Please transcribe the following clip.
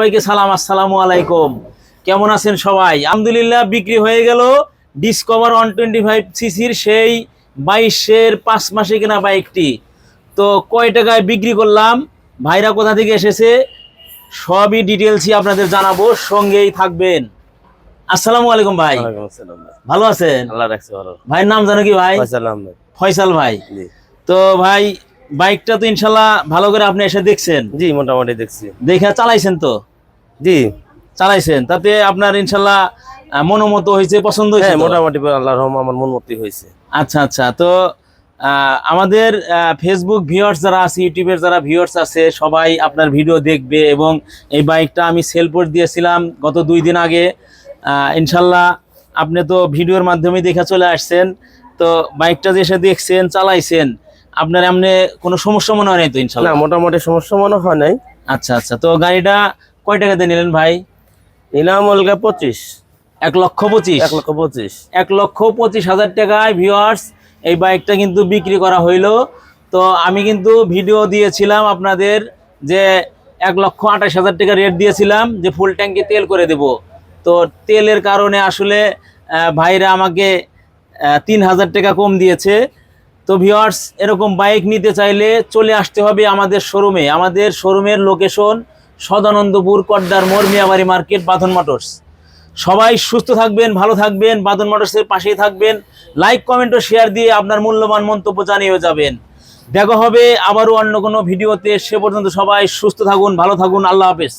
সবাইকে সালাম আসসালামু আলাইকুম। কেমন আছেন সবাই? আলহামদুলিল্লাহ বিক্রি হয়ে গেল ডিসকভার ওয়ান টোয়েন্টি ফাইভ সিসির সেই বাইশের পাঁচ মাসে কেনা বাইকটি। তো কয় টাকায় বিক্রি করলাম? ভাইরা কোথা থেকে এসেছে? সবই ডিটেলসই আপনাদের জানাব সঙ্গেই থাকবেন। আসসালামু আলাইকুম ভাই। ভালো আছেন? আল্লাহ রাখছে ভালো। ভাইয়ের নাম জানো কি ভাই? ফয়সাল ফয়সাল ভাই। তো ভাই বাইকটা তো ইনশাল্লাহ ভালো করে আপনি এসে দেখছেন। জি মোটামুটি দেখছি। দেখে চালাইছেন তো? জি। চালাইছেন তাতে আপনার ইনশাল্লাহ মনোমত হয়েছে পছন্দ হয়েছে হ্যাঁ মোটামুটি আল্লাহর রহম আমার মনমতি হয়েছে। আচ্ছা আচ্ছা তো আমাদের ফেসবুক ভিউয়ার্স যারা আছে ইউটিউবের যারা ভিউয়ার্স আছে সবাই আপনার ভিডিও দেখবে এবং এই বাইকটা আমি সেল করে দিয়েছিলাম গত দুই দিন আগে। ইনশাল্লাহ আপনি তো ভিডিওর মাধ্যমে দেখে চলে আসছেন তো বাইকটা যে এসে দেখছেন চালাইছেন আপনার এমনি কোনো সমস্যা মনে হয় নাই তো ইনশাল্লাহ? মোটামুটি সমস্যা মনে হয় নাই। আচ্ছা আচ্ছা তো গাড়িটা কয় টাকাতে নিলেন ভাই? নিলাম অলগা পঁচিশ। এক লক্ষ পঁচিশ? এক লক্ষ পঁচিশ। এক লক্ষ পঁচিশ হাজার টাকায় ভিউয়ার্স এই বাইকটা কিন্তু বিক্রি করা হইল। তো আমি কিন্তু ভিডিও দিয়েছিলাম আপনাদের যে এক লক্ষ আঠাশ হাজার টাকা রেট দিয়েছিলাম যে ফুল ট্যাঙ্কি তেল করে দেব। তো তেলের কারণে আসলে ভাইরা আমাকে তিন হাজার টাকা কম দিয়েছে। তো ভিউয়ার্স এরকম বাইক নিতে চাইলে চলে আসতে হবে আমাদের শোরুমে আমাদের শোরুমের location Sadanandapur, Kaddar, Marmiabari market, Badhan motors. সবাই সুস্থ থাকবেন, ভালো থাকবেন, বাঁধন মোটরসের পাশেই থাকবেন। লাইক কমেন্ট ও শেয়ার দিয়ে আপনার মূল্যবান মন্তব্য জানিয়ে যাবেন। দেখা হবে আবারও অন্য কোনো ভিডিওতে। সে পর্যন্ত সবাই সুস্থ থাকুন, ভালো থাকুন, আল্লাহ হাফেজ।